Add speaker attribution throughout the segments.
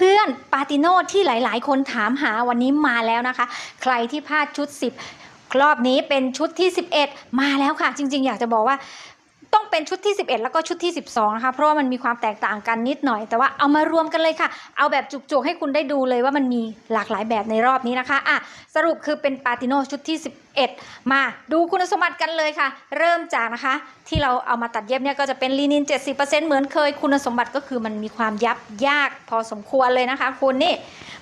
Speaker 1: พื่อนๆ ปาติโนที่หลาย ๆ คนถามหาวันนี้มาแล้วนะคะ ใครที่พลาดชุด 10รอบนี้เป็นชุดที่ 11 มาแล้วค่ะ จริง ๆ อยากจะบอกว่า ต้องเป็นชุดที่ 11 แล้วก็ชุดที่ 12 นะคะ เพราะว่ามันมีความแตกต่างกันนิดหน่อย แต่ว่าเอามารวมกันเลยค่ะ เอาแบบจุกๆให้คุณได้ดูเลยว่ามันมีหลากหลายแบบในรอบนี้นะคะอะสรุปคือเป็นปาติโนชุดที่ 11 มาดูคุณสมบัติกันเลยค่ะ เริ่มจากนะคะ ที่เราเอามาตัดเย็บเนี่ยก็จะเป็นลีนิน 70%เหมือนเคยคุณสมบัติก็คือมันมีความยับยากพอสมควรเลยนะคะ คุณนี่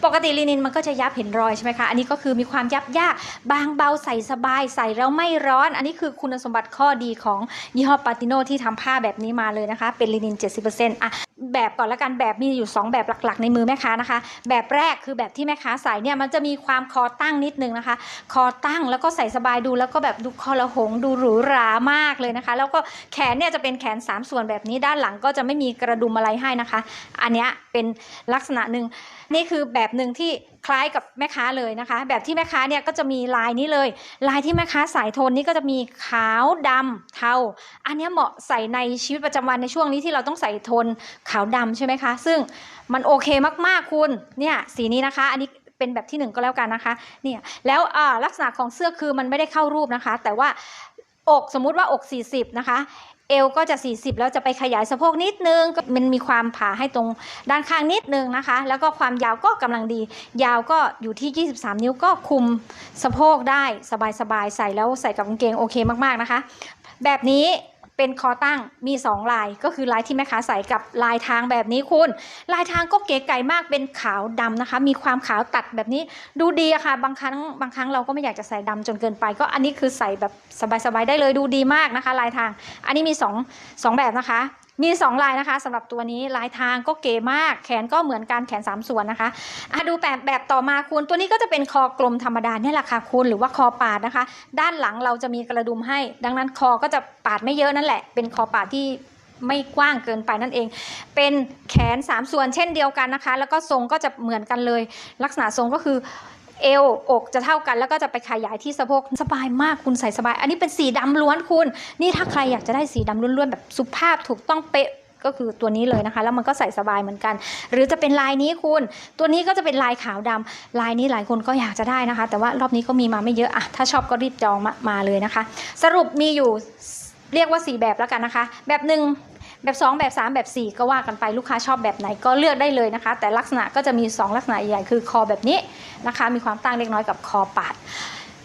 Speaker 1: ปกติลีนินมันก็จะยับเห็นรอยใช่ไหมคะอันนี้ก็คือมีความยับยากบางเบาใส่สบายใส่แล้วไม่ร้อน อันนี้คือคุณสมบัติข้อดีของยี่ห้อปาติโนที่ทำผ้าแบบนี้มาเลยนะคะ เป็นลินิน 70%อะ แบบก่อนละกันแบบมีอยู่ 2 แบบหลักๆ ในมือแม่ค้านะคะ แบบแรกคือแบบที่แม่ค้าใส่เนี่ยมันจะมีความคอตั้งนิดนึงนะคะ คอตั้งแล้วก็ใส่สบายดูแล้วก็แบบดูคอละหงดูหรูหรามากเลยนะคะ แล้วก็แขนเนี่ยจะเป็นแขน 3 ส่วนแบบนี้ด้านหลังก็จะไม่มีกระดุมอะไรให้นะคะ อันนี้เป็นลักษณะหนึ่งนี่คือแบบหนึ่งที่คล้ายกับแม่ค้าเลยนะคะ แบบที่แม่ค้าเนี่ยก็จะมีลายนี้เลย ลายที่แม่ค้าสายโทนนี่ก็จะมีขาวดำเทาอันนี้เหมาะใส่ในชีวิตประจำวันในช่วงนี้ที่เราต้องใส่โทนขาวดำใช่ไหมคะ ซึ่งมันโอเคมากๆคุณเนี่ยสีนี้นะคะ อันนี้เป็นแบบที่หนึ่งก็แล้วกันนะคะเนี่ยแล้วลักษณะของเสื้อคือมันไม่ได้เข้ารูปนะคะ แต่ว่าอกสมมุติว่าอก 40 นะคะ เอวก็จะ 40 แล้วจะไปขยายสะโพกนิดนึงมันมีความผ่าให้ตรงด้านข้างนิดนึงนะคะ แล้วก็ความยาวก็กำลังดี ยาวก็อยู่ที่ 23 นิ้วก็คุมสะโพกได้สบายๆใส่แล้วใส่กับกางเกงโอเคมากๆนะคะ แบบนี้ เป็นคอตั้งมี 2 ลายก็คือลายที่แม่ค้าใส่กับลายทางแบบนี้คุณ ลายทางก็เก๋ไก่มากเป็นขาวดำนะคะ มีความขาวตัดแบบนี้ดูดีอะค่ะ บางครั้งบางครั้งเราก็ไม่อยากจะใส่ดำจนเกินไป ก็อันนี้คือใส่แบบสบายๆได้เลยดูดีมากนะคะ ลายทาง อันนี้มี2งแบบนะคะ มี2ลายนะคะสำหรับตัวนี้ลายทางก็เก๋มาก แขนก็เหมือนกันแขน 3 ส่วนนะคะอะดูแบบแบบต่อมาคุณตัวนี้ก็จะเป็นคอกลมธรรมดาเนี่ยแหละค่ะคุณหรือว่าคอปาดนะคะ ด้านหลังเราจะมีกระดุมให้ ดังนั้นคอก็จะปาดไม่เยอะนั่นแหละ เป็นคอปาดที่ไม่กว้างเกินไปนั่นเอง เป็นแขน 3 ส่วนเช่นเดียวกันนะคะ แล้วก็ทรงก็จะเหมือนกันเลย ลักษณะทรงก็คือ เอวอกจะเท่ากัน แล้วก็จะไปขยายที่สะโพกสบายมากคุณใส่สบาย อันนี้เป็นสีดำล้วนคุณ นี่ถ้าใครอยากจะได้สีดำล้วนๆแบบสุภาพถูกต้องเป๊ะก็คือตัวนี้เลยนะคะ แล้วมันก็ใส่สบายเหมือนกัน หรือจะเป็นลายนี้คุณ ตัวนี้ก็จะเป็นลายขาวดำลายนี้หลายคนก็อยากจะได้นะคะ แต่ว่ารอบนี้ก็มีมาไม่เยอะอะถ้าชอบก็รีบจองมามาเลยนะคะ สรุปมีอยู่เรียกว่า 4 แบบแล้วกันนะคะ แบบหนึ่ง แบบ 2 แบบ 3 แบบ 4 ก็ว่ากันไปลูกค้าชอบแบบไหนก็เลือกได้เลยนะคะ แต่ลักษณะก็จะมี 2 ลักษณะใหญ่คือคอแบบนี้นะคะ มีความตั้งเล็กน้อยกับคอปาด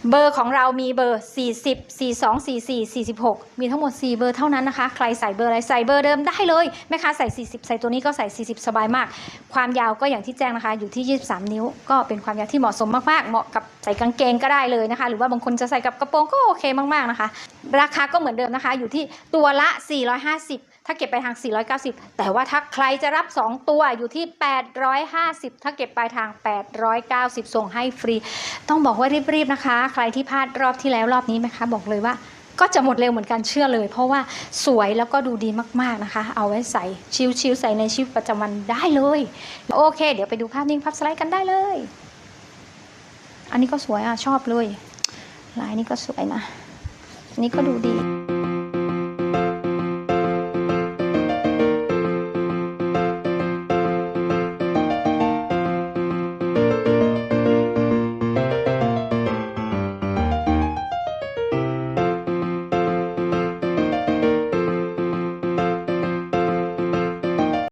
Speaker 1: เบอร์ของเรามีเบอร์ 40 42 44 46 มีทั้งหมด 4 เบอร์เท่านั้นนะคะ ใครใส่เบอร์อะไรใส่เบอร์เดิมได้เลยแม่ค้าใส่ 40 ใส่ตัวนี้ก็ใส่ 40 สบายมาก ความยาวก็อย่างที่แจ้งนะคะ อยู่ที่ 23 นิ้ว ก็เป็นความยาวที่เหมาะสมมากๆ เหมาะกับใส่กางเกงก็ได้เลยนะคะ หรือว่าบางคนจะใส่กับกระโปรงก็โอเคมากๆนะคะ ราคาก็เหมือนเดิมนะคะ อยู่ที่ตัวละ 450 ถ้าเก็บไปทาง 490 แต่ว่าถ้าใครจะรับ 2 ตัวอยู่ที่ 850 ถ้าเก็บไปทาง 890 ส่งให้ฟรี ต้องบอกว่ารีบๆนะคะ ใครที่พลาดรอบที่แล้วรอบนี้ไหมคะบอกเลยว่าก็จะหมดเร็วเหมือนกันเชื่อเลย เพราะว่าสวยแล้วก็ดูดีมากๆนะคะ เอาไว้ใส่ชิลๆใส่ในชีวิตประจำวันได้เลย โอเค เดี๋ยวไปดูภาพนิ่งภาพสไลด์กันได้เลย อันนี้ก็สวยอะชอบเลยลายนี้ก็สวยนะอันนี้ก็ดูดี